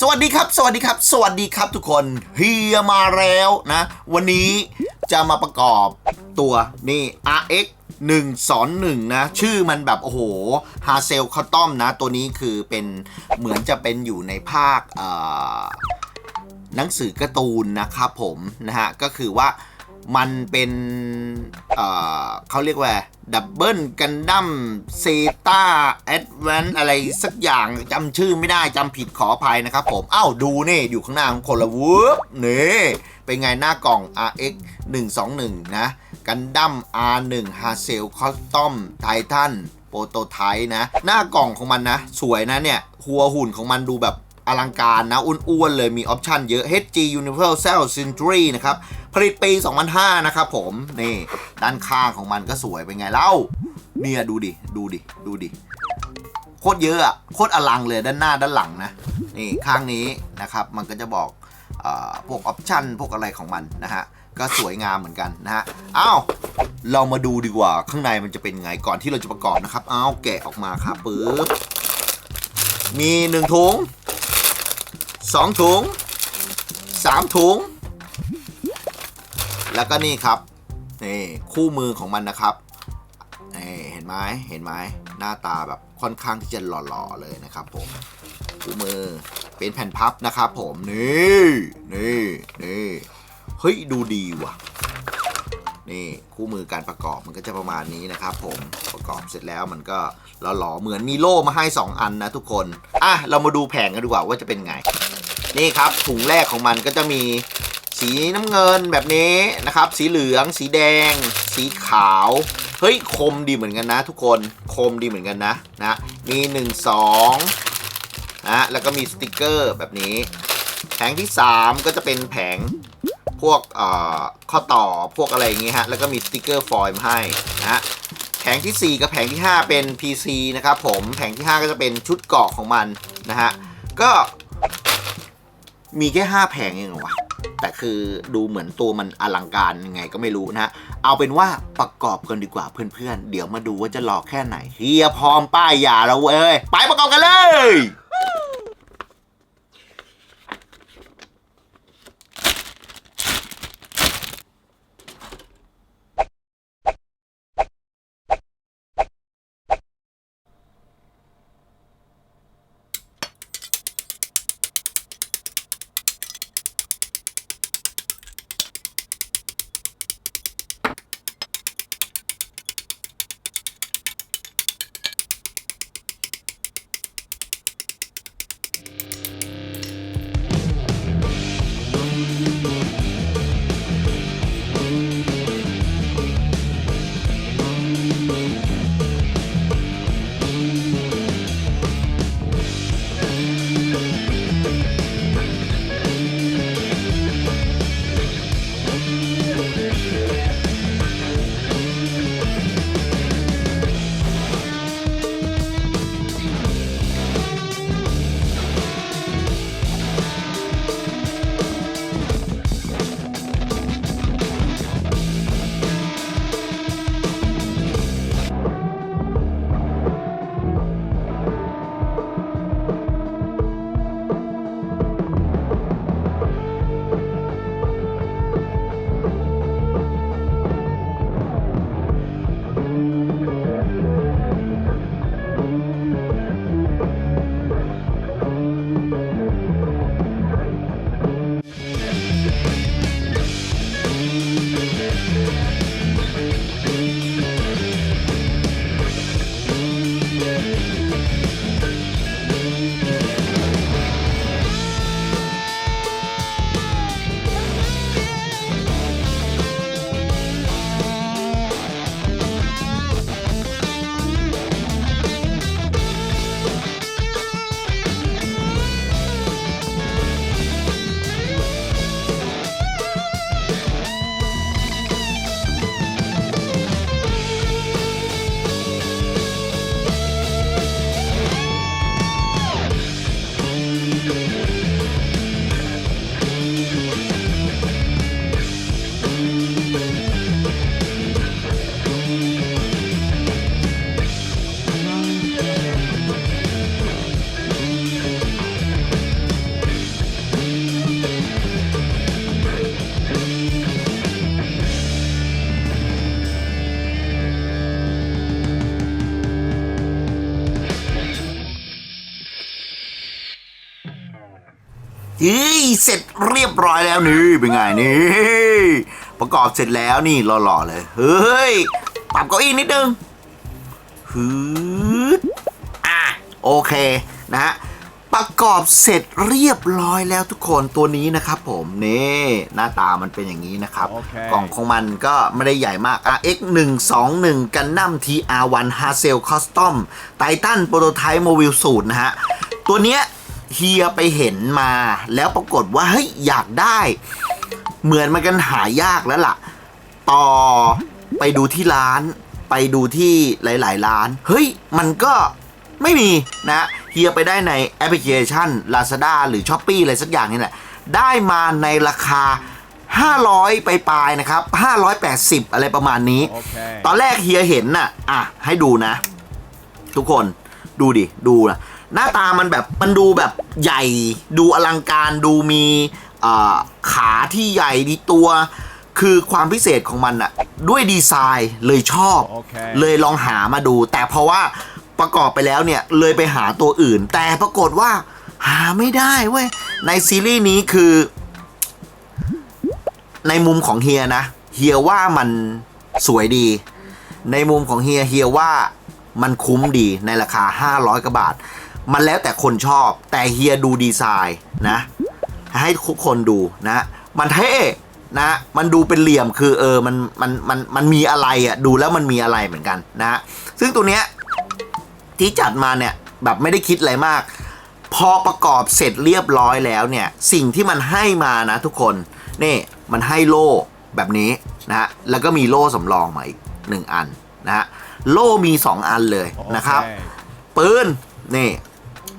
สวัสดีครับ สวัสดีครับ สวัสดีครับทุกคนเฮียมาแล้วนะ วันนี้จะมาประกอบตัวนี่ RX 1 2 1นะ ชื่อมันแบบโอ้โหฮาเซลคอตอมนะ ตัวนี้คือเป็นเหมือนจะเป็นอยู่ในภาคหนังสือการ์ตูนนะครับผมนะฮะ ก็คือว่า มันเป็นเอ่อเขาเรียกว่าดับเบิลกันดั้มเซตาแอดแวนอะไรสักอย่างจำชื่อไม่ได้จำผิดขออภัยนะครับผมอ้าวดูนี่ อยู่ข้างหน้าของคนละวูบนี่เป็นไงหน้ากล่อง RX 121 นะกันดั้ม R1 h a s e l Custom Titan โปรโตไทป์นะ หน้ากล่องของมันนะ สวยนะเนี่ย หัวหุ่นของมันดูแบบ อลังการนะ อ้วนๆ เลยมีออปชันเยอะ HG Universal Century นะครับ ผลิตปี 2005 นะครับผม นี่ ด้านข้างของมันก็สวยเป็นไงเล่า เนี่ยดูดิ ดูดิ ดูดิ โคตรเยอะอะโคตรอลังเลยด้านหน้าด้านหลังนะ นี่ข้างนี้นะครับ มันก็จะบอกอพวกออปชันพวกอะไรของมันนะฮะก็สวยงามเหมือนกันนะฮะ อ้าว เรามาดูดีกว่าข้างในมันจะเป็นไงก่อนที่เราจะประกอบนะครับ อ้าว แกะออกมาครับปึ๊บ มีหนึ่งถุง สองถุงสามถุง แล้วก็นี่ครับนี่คู่มือของมันนะครับนี่เห็นไหมเห็นไหมหน้าตาแบบค่อนข้างที่จะหล่อๆเลยนะครับผมคู่มือเป็นแผ่นพับนะครับผมนี่นี่นี่เฮ้ยดูดีว่ะนี่คู่มือการประกอบมันก็จะประมาณนี้นะครับผมประกอบเสร็จแล้วมันก็หล่อๆเหมือนมีโล่มาให้ 2 อันนะทุกคน อะ เรามาดูแผงกันดีกว่าว่าจะเป็นไง นี่ครับถุงแรกของมันก็จะมีสีน้ำเงินแบบนี้นะครับ สีเหลือง สีแดง สีขาว เฮ้ยคมดีเหมือนกันนะ ทุกคนคมดีเหมือนกันนะนะมี 1 2นะแล้วก็มีสติกเกอร์แบบนี้ แผงที่ 3 ก็จะเป็นแผงพวกเอ่อข้อต่อพวกอะไรอย่างงี้ยฮะแล้วก็มีสติกเกอร์ฟอยล์มาให้นะแผงทีสี่ 4 กับแผงที่ 5 เป็น PC นะครับผมแผงที่ 5 ก็จะเป็นชุดเกาะของมันนะฮะก็ มีแค่ 5 แผงเองเหรอวะ แต่คือดูเหมือนตัวมันอลังการยังไงก็ไม่รู้นะ เอาเป็นว่าประกอบกันดีกว่าเพื่อนๆ เดี๋ยวมาดูว่าจะหลอกแค่ไหนเฮียพร้อมป้ายยาแล้วเว้ย ไปประกอบกันเลย ฮ้ยเสร็จเรียบร้อยแล้วนี่เป็นไงนี่ประกอบเสร็จแล้วนี่หล่อๆเลยเฮ้ยปรับเก้าอี้นิดนึงฮึดอะโอเคนะฮะประกอบเสร็จเรียบร้อยแล้วทุกคนตัวนี้นะครับผมนี่หน้าตามันเป็นอย่างนี้นะครับโอเคกล่องของมันก็ไม่ได้ใหญ่มาก RX 1 2 1กันนัม TR1 h a s e l Custom Titan Prototype Mobile สูตรนะฮะ ตัวเนี้ย เฮียไปเห็นมา แล้วปรากฏว่าเฮ้ยอยากได้ เหมือนมันกันหายากแล้วล่ะ ต่อไปดูที่ร้าน ไปดูที่หลาย ๆ ร้าน เฮ้ย มันก็ไม่มีนะเฮียไปได้ในแอปพลิเคชัน Lazada หรือ s h อ p e e อะไรสักอย่างนี่แหละ ได้มาในราคา 500 ไปปลายๆนะครับ 580 อะไรประมาณนี้โอเคตอนแรกเฮียเห็นน่ะ อะ ให้ดูนะ ทุกคนดูดิ ดูนะ หน้าตามันแบบมันดูแบบใหญ่ดูอลังการดูมีเอ่อขาที่ใหญ่ดีตัว คือความพิเศษของมันอะด้วยดีไซน์เลยชอบโอเคเลยลองหามาดู แต่เพราะว่าประกอบไปแล้วเนี่ยเลยไปหาตัวอื่น แต่ปรากฏว่าหาไม่ได้เว้ยในซีรีส์นี้คือ ในมุมของเฮียนะเฮียว่ามันสวยดี ในมุมของเฮียเฮียว่ามันคุ้มดีในราคา 500กว่าบาท มันแล้วแต่คนชอบแต่เฮียดูดีไซน์นะ ให้ทุกคนดูนะ มันเท่นะมันดูเป็นเหลี่ยมคือเออมันมันมันมันมีอะไรอะ่ะดูแล้วมันมีอะไรเหมือนกันนะซึ่งตัวเนี้ยที่จัดมาเนี่ยแบบไม่ได้คิดอะไรมาก พอประกอบเสร็จเรียบร้อยแล้วเนี่ยสิ่งที่มันให้มานะทุกคนนี่มันให้โล่แบบนี้นะฮะแล้วก็มีโล่สำรองมาอีกหนึ่งอันนะฮะโล่มี 2 อันเลยนะครับโอเปืนนี่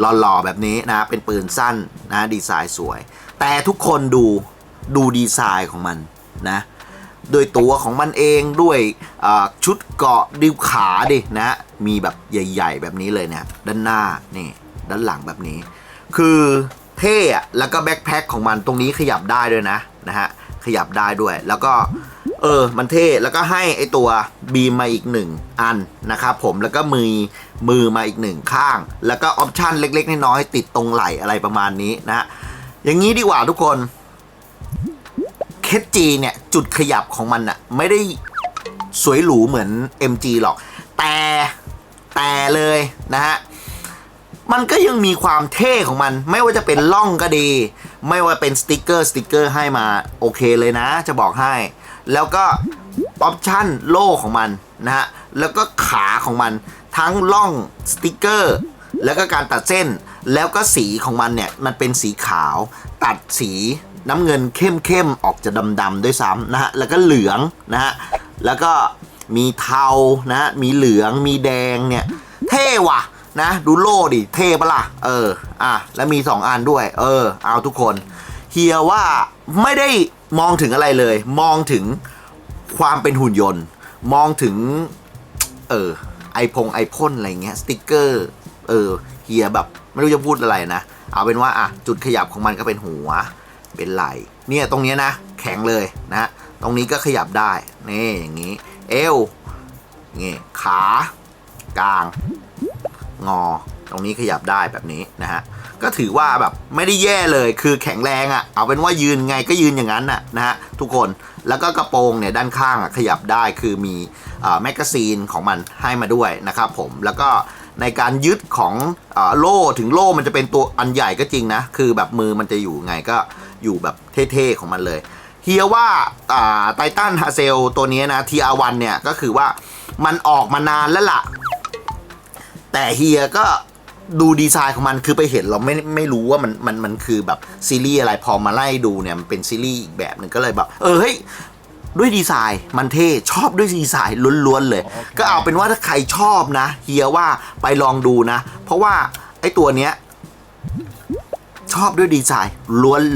หล่อๆแบบนี้นะเป็นปืนสั้นนะดีไซน์สวย แต่ทุกคนดูดูดีไซน์ของมันนะโดยตัวของมันเองด้วยชุดเกาะดิวขาดินะมีแบบใหญ่ ๆ แบบนี้เลยเนี่ยด้านหน้านี่ด้านหลังแบบนี้ คือเท่อะแล้วก็แบ็คแพ็คของมันตรงนี้ขยับได้ด้วยนะนะฮะ ขยับได้ด้วย แล้วก็เออ มันเท่ แล้วก็ให้ไอตัวบีมมาอีกหนึ่งอันนะครับผม แล้วก็มือมือมาอีกหนึ่งข้าง แล้วก็ออปชันเล็ก ๆ น้อยๆติดตรงไหล่อะไรประมาณนี้นะ อย่างนี้ดีกว่าทุกคน เคจีเนี่ย จุดขยับของมันอะไม่ได้สวยหรูเหมือน MG หรอก แต่แต่เลยนะฮะ มันก็ยังมีความเท่ของมัน ไม่ว่าจะเป็นล่องก็ดี ไม่ว่าเป็นสติกเกอร์สติกเกอร์ให้มาโอเคเลยนะ จะบอกให้ แล้วก็ออปชั่นโล่ของมันนะฮะแล้วก็ขาของมันทั้งล่องสติกเกอร์แล้วก็การตัดเส้นแล้วก็สีของมันเนี่ยมันเป็นสีขาว ตัดสีน้ำเงินเข้มๆออกจะดำๆด้วยซ้ำนะฮะแล้วก็เหลืองนะฮะแล้วก็มีเทานะมีเหลืองมีแดงเนี่ยเท่ว่ะ นะ ดูโล่ดิ เท่ปะล่ะ เออ อะ แล้วมี 2 อันด้วย เออ เอาทุกคนเฮียว่าไม่ได้มองถึงอะไรเลย มองถึงความเป็นหุ่นยนต์ มองถึง เออ ไอพงไอพ่นอะไรเงี้ย สติกเกอร์ เออ เฮียแบบ ไม่รู้จะพูดอะไรนะ เอาเป็นว่า อะ จุดขยับของมันก็เป็นหัว เป็นไหล่เนี่ยตรงนี้นะ แข็งเลยนะ ตรงนี้ก็ขยับได้ นี่อย่างนี้ เอวนี่ขา กลาง งอ ตรงนี้ขยับได้แบบนี้นะฮะ ก็ถือว่าแบบไม่ได้แย่เลยคือแข็งแรงอะ่ะ เอาเป็นว่ายืนไงก็ยืนอย่างนั้นน่ะนะฮะทุกคน แล้วก็กระโปรงเนี่ยด้านข้างอะขยับได้คือมีแมกกาซีนของมันให้มาด้วยนะครับผม แล้วก็ในการยึดของอโล่ถึงโล่มันจะเป็นตัวอันใหญ่ก็จริงนะ คือแบบมือมันจะอยู่ไงก็อยู่แบบเท่ๆของมันเลยเฮียว่าไททันฮาเซลตัวนี้นะ TR1 เนี่ยก็คือว่ามันออกมานานแล้วล่ะ แต่เฮียก็ดูดีไซน์ของมันคือไปเห็นเราไม่ไม่รู้ว่ามันมันมันคือแบบซีรีส์อะไรพอมาไล่ดูเนี่ยมันเป็นซีรีส์อีกแบบหนึ่งก็เลยแบบเออเฮ้ยด้วยดีไซน์มันเท่ชอบด้วยดีไซน์ล้วนๆเลยโอเคก็เอาเป็นว่าถ้าใครชอบนะเฮียว่าไปลองดูนะ เพราะว่าไอ้ตัวเนี้ย ชอบด้วยดีไซน์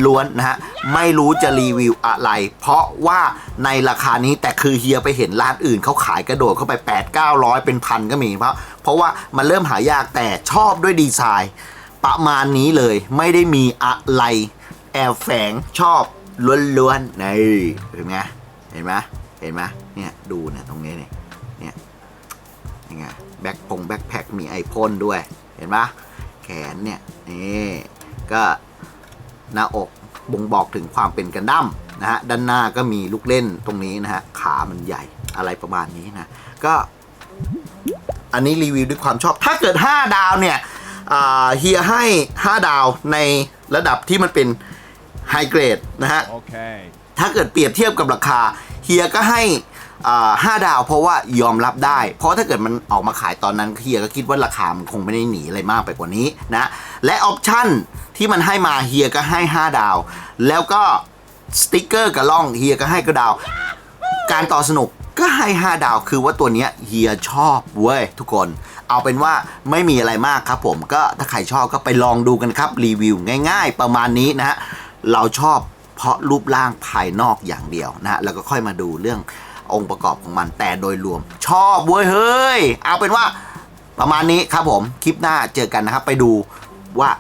ล้วนๆนะฮะไม่รู้จะรีวิวอะไร เพราะว่าในราคานี้แต่คือเฮียไปเห็นร้านอื่นเขาขายกระโดดเข้าไป 8 9 0 0 เป็นพันก็มีเพราะเพราะว่ามันเริ่มหายากแต่ชอบด้วยดีไซน์ ประมาณนี้เลยไม่ได้มีอะไรแอบแฝงชอบล้วนๆนี่เห็นไหมเห็นไหมเห็นไหมเนี่ยดูเนี่ยตรงนี้เนี่ยเนี่ยยังไงแบ็คพงแบ็คแพ็คมีไอพ่นด้วยเห็นปะแขนเนี่ยนี่ ก็หน้าอกบ่งบอกถึงความเป็นกันดั้มนะฮะด้านหน้าก็มีลูกเล่นตรงนี้นะฮะขามันใหญ่อะไรประมาณนี้นะก็อันนี้รีวิวด้วยความชอบ ถ้าเกิด 5 ดาวเนี่ยอ่าเฮียให้ 5 ดาวในระดับที่มันเป็นไฮเกรดนะฮะ Okay. ถ้าเกิดเปรียบเทียบกับราคาเฮียก็ให้อ่า ห้าดาวเพราะว่ายอมรับได้ เพราะถ้าเกิดมันออกมาขายตอนนั้นเฮียก็คิดว่าราคามันคงไม่ได้หนีอะไรมากไปกว่านี้นะและออปชั่นที่มันให้มาเฮียก็ให้ 5 ดาว แล้วก็สติกเกอร์กับล่องเฮียก็ให้ก็ดาว การต่อสนุกก็ให้ 5 ดาว คือว่าตัวเนี้ยเฮียชอบเว้ยทุกคน เอาเป็นว่าไม่มีอะไรมากครับผมก็ถ้าใครชอบก็ไปลองดูกันครับรีวิวง่าย ๆ ประมาณนี้นะฮะเราชอบเพราะรูปร่างภายนอกอย่างเดียวนะฮะแล้วก็ค่อยมาดูเรื่อง องค์ประกอบของมันแต่โดยรวม ชอบเว้ยเฮ้ย เอาเป็นว่าประมาณนี้ครับผมคลิปหน้าเจอกันนะครับ ไปดูว่า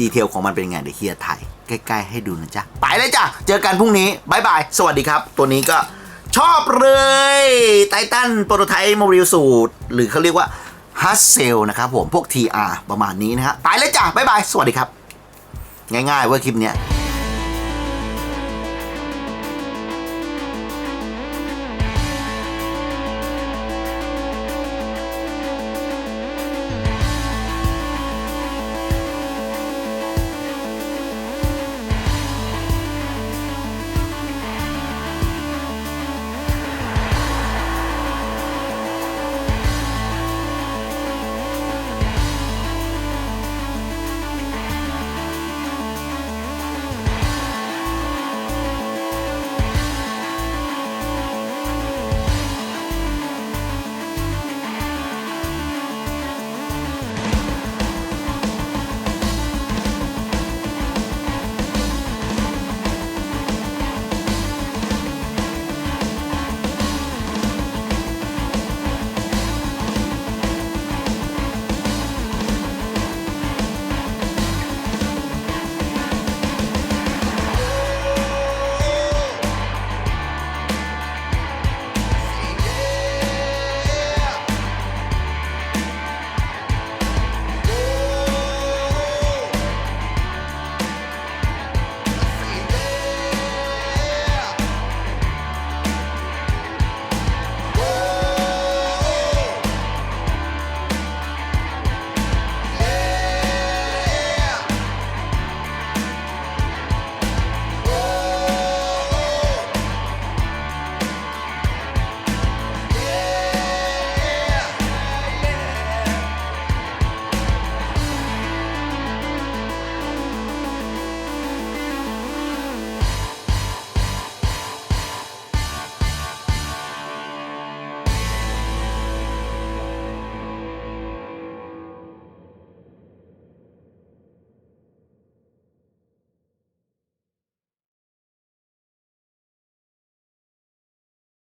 ดีเทลของมันเป็นยังไงเดี๋ยวเฮียถ่ายใกล้ๆให้ดูนะจ๊ะ ไปเลยจ้ะ เจอกันพรุ่งนี้บายบาย สวัสดีครับ ตัวนี้ก็ชอบเลยไททันโปรโตไทป์โมบิลสูตร หรือเขาเรียกว่าฮัสเซลนะครับผมพวก TR ประมาณนี้นะฮะไปเลยจ้ะบายบาย สวัสดีครับ ง่ายๆว่าคลิปเนี้ย